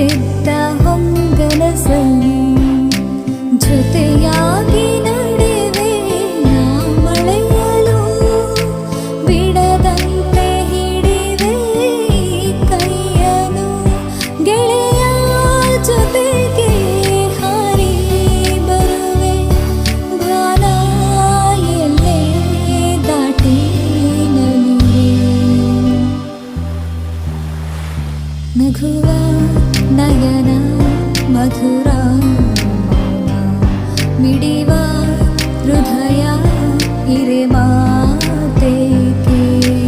ಚಿತ್ತ ಹೊಂಗನಸಲಿ ಜೊತೆಯಾಗಿ ನಡೆವೆ ಮಳೆಯಲು. ಬಿಡದಂತೆ ಹಿಡಿವೆ ಕೈಯನು. ಗೆಳೆಯ ಜೊತೆಗೆ ಹಾರಿ ಬರುವೆ. ಗಾನ ಎಲ್ಲೇ ದಾಟಿ ನಗುವ నయన మధురా మిడివా హృదయా